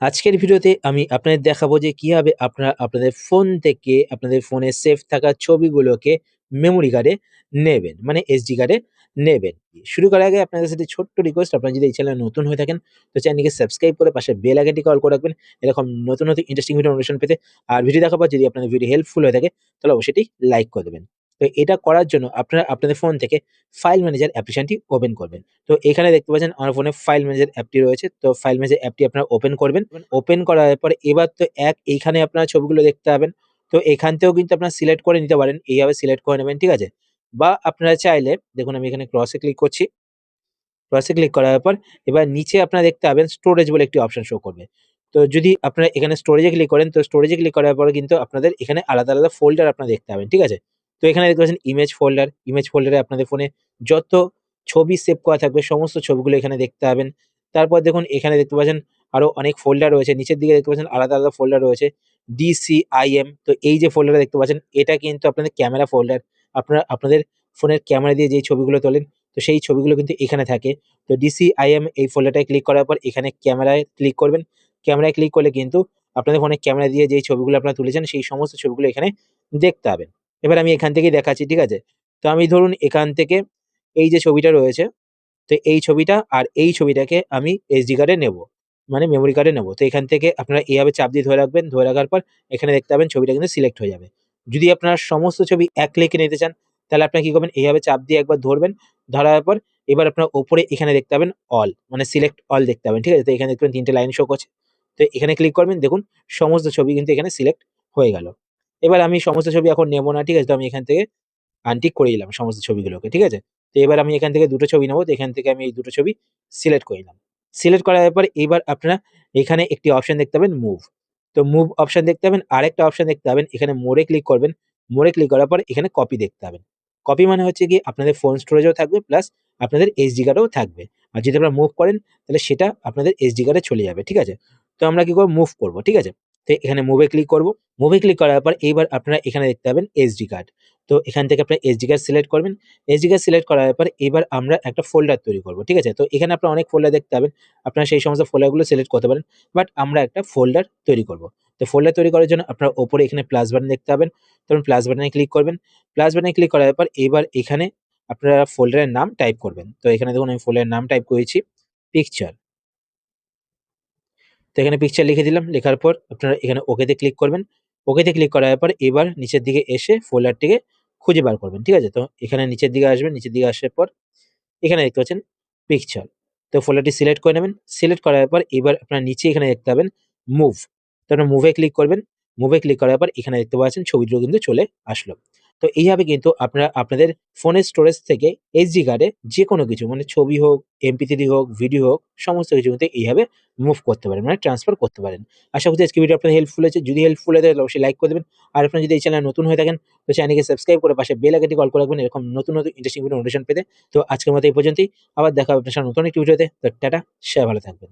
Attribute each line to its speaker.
Speaker 1: আজকের ভিডিওতে আমি আপনাদের দেখাবো যে কীভাবে আপনারা আপনাদের ফোন থেকে আপনাদের ফোনে সেভ থাকা ছবিগুলোকে মেমোরি কার্ডে নেবেন মানে এসডি কার্ডে নেবেন। শুরু করার আগে আপনাদের সাথে ছোট্ট রিকোয়েস্ট আপনারা যদি এই চ্যানেলে নতুন হয়ে থাকেন, তো চ্যানেলকে সাবস্ক্রাইব করে পাশে বেল আইকনটি কল করে রাখবেন। এরকম নতুন নতুন ইন্টারেস্টিং ভিডিও নোটিফিকেশন পেতে আর ভিডিও দেখার পর যদি আপনাদের ভিডিও হেল্পফুল হয়ে থাকে, তাহলে অবশ্যই লাইক করে দেবেন। তো এটা করার জন্য আপনারা আপনাদের ফোন থেকে ফাইল ম্যানেজার অ্যাপ্লিকেশনটি ওপেন করবেন। তো এখানে দেখতে পাচ্ছেন আমার ফোনে ফাইল ম্যানেজার অ্যাপটি রয়েছে। তো ফাইল ম্যানেজার অ্যাপটি আপনারা ওপেন করবেন। ওপেন করার পরে এবার তো এক এইখানে আপনারা ছবিগুলো দেখতে পাবেন। তো এখান থেকেও কিন্তু আপনারা সিলেক্ট করে নিতে পারেন। এইভাবে সিলেক্ট করে নেবেন, ঠিক আছে? বা আপনারা চাইলে, দেখুন আমি এখানে ক্রসে ক্লিক করছি। ক্রসে ক্লিক করার পর এবার নিচে আপনারা দেখতে পাবেন স্টোরেজ বলে একটি অপশন শো করবে। তো যদি আপনারা এখানে স্টোরেজে ক্লিক করেন, তো স্টোরেজে ক্লিক করার পর কিন্তু আপনাদের এখানে আলাদা আলাদা ফোল্ডার আপনারা দেখতে পাবেন, ঠিক আছে? তো এখানে দেখতে পাচ্ছেন ইমেজ ফোল্ডার ইমেজ ফোল্ডারে আপনাদের ফোনে যত ছবি সেভ করা থাকবে, সমস্ত ছবিগুলো এখানে দেখতে পাবেন। তারপর দেখুন, এখানে দেখতে পাচ্ছেন আরও অনেক ফোল্ডার রয়েছে। নিচের দিকে দেখতে পাচ্ছেন আলাদা আলাদা ফোল্ডার রয়েছে। ডিসিআইএম তো এই যে ফোল্ডারটা দেখতে পাচ্ছেন, এটা কিন্তু আপনাদের ক্যামেরা ফোল্ডার আপনারা, আপনাদের ফোনের ক্যামেরা দিয়ে যেই ছবিগুলো তোলেন, তো সেই ছবিগুলো কিন্তু এখানে থাকে। তো ডিসিআইএম এই ফোল্ডারটায় ক্লিক করার পর এখানে ক্যামেরায় ক্লিক করবেন। ক্যামেরায় ক্লিক করলে কিন্তু আপনাদের ফোনের ক্যামেরা দিয়ে যেই ছবিগুলো আপনারা তুলেছেন, সেই সমস্ত ছবিগুলো এখানে দেখতে পাবেন। এবার আমি এখান থেকেই দেখাচ্ছি, ঠিক আছে? তো আমি ধরুন এখান থেকে এই যে ছবিটা রয়েছে, তো এই ছবিটা আর এই ছবিটাকে আমি এসডি কার্ডে নেব মানে মেমোরি কার্ডে নেব। তো এখান থেকে আপনারা এইভাবে চাপ দিয়ে ধরে রাখবেন, ধরে রাখার পর এখানে দেখতে পাবেন ছবিটা কিন্তু সিলেক্ট হয়ে যাবে। যদি আপনারা সমস্ত ছবি এক ক্লিকে নিতে চান, তাহলে আপনারা কি করবেন? এইভাবে চাপ দিয়ে একবার ধরবেন, ধরার পর এবার আপনার ওপরে এখানে দেখতে পাবেন অল মানে সিলেক্ট অল দেখতে পাবেন, ঠিক আছে? তো এখানে দেখবেন তিনটে লাইন শো করছে। তো এখানে ক্লিক করবেন, দেখুন সমস্ত ছবি কিন্তু এখানে সিলেক্ট হয়ে গেল। এবার আমি সমস্ত ছবি এখন নেব না, ঠিক আছে? তো আমি এখান থেকে আনটিক করে দিলাম সমস্ত ছবিগুলোকে, ঠিক আছে? তো এবার আমি এখান থেকে দুটো ছবি নেব, তো এখান থেকে আমি এই দুটো ছবি সিলেক্ট করে নিলাম সিলেক্ট করার পর এবার আপনারা এখানে একটি অপশন দেখতে পাবেন মুভ তো মুভ অপশন দেখতে পাবেন, আরেকটা অপশন দেখতে পাবেন, এখানে মোড়ে ক্লিক করবেন। মোড়ে ক্লিক করার পর এখানে কপি দেখতে পাবেন। কপি মানে হচ্ছে কি আপনাদের ফোন স্টোরেজও থাকবে প্লাস আপনাদের এইচডি কার্ডও থাকবে। আর যদি আপনারা মুভ করেন, তাহলে সেটা আপনাদের এইচডি কার্ডে চলে যাবে, ঠিক আছে? তো আমরা কি করব? মুভ করব, ঠিক আছে? তো এখানে মুভে ক্লিক করব। মুভে ক্লিক করার পর এইবার আপনারা এখানে দেখতে পাবেন এসডি কার্ড তো এখান থেকে আপনারা এসডি কার্ড সিলেক্ট করবেন। এসডি কার্ড সিলেক্ট করার পর এবার আমরা একটা ফোল্ডার তৈরি করব, ঠিক আছে? তো এখানে আপনারা অনেক ফোল্ডার দেখতে পাবেন। আপনারা সেই সমস্ত ফোল্ডারগুলো সিলেক্ট করতে পারেন। বাট আমরা একটা ফোল্ডার তৈরি করব। তো ফোল্ডার তৈরি করার জন্য আপনারা ওপরে এখানে প্লাস বাটন দেখতে পাবেন। তখন প্লাস বাটনে ক্লিক করবেন। প্লাস বাটনে ক্লিক করার পর এবার এখানে আপনারা ফোল্ডারের নাম টাইপ করবেন। তো এখানে দেখুন আমি ফোল্ডারের নাম টাইপ করেছি। পিকচার এখানে পিকচার লিখে দিলাম। লেখার পর আপনারা এখানে ওকেতে ক্লিক করবেন। ওকেতে ক্লিক করার পর এবার নিচের দিকে এসে ফোল্ডারটিকে খুঁজে বার করবেন, ঠিক আছে? তো এখানে নিচের দিকে আসবেন। নিচের দিকে আসার পর এখানে দেখতে পাচ্ছেন পিকচার তো ফোল্ডারটি সিলেক্ট করে নেবেন। সিলেক্ট করার পর এবার আপনার নিচে এখানে দেখতে পাবেন মুভ তো আপনার মুভে ক্লিক করবেন। মুভে ক্লিক করার পর এখানে দেখতে পাচ্ছেন ছবিগুলো কিন্তু চলে আসলো। তো এইভাবে কিন্তু আপনারা, আপনাদের ফোনের স্টোরেজ থেকে এইচডি কার্ডে যে কোনো কিছু মানে ছবি হোক এমপি থ্রি হোক ভিডিও হোক, সমস্ত কিছু কিন্তু এইভাবে মুভ করতে পারেন মানে ট্রান্সফার করতে পারেন। আশা করছি আজকে ভিডিও আপনাদের হেল্পফুল হয়েছে। যদি হেল্পফুল হয় তাহলে অবশ্যই লাইক করে দেবেন। আর আপনার যদি এই চ্যানেল নতুন হয়ে থাকেন, তো চ্যানেলকে সাবস্ক্রাইব করে পাশে বেল আইকনটি কল করে রাখবেন, এরকম নতুন নতুন ইন্টারেস্টিং ভিডিও নোটিফিকেশন পেতে। তো আজকের মতো এই পর্যন্তই। আবার দেখা হবে আপনার নতুন একটি ভিডিওতে তো টাটা, সবাই ভালো থাকবেন।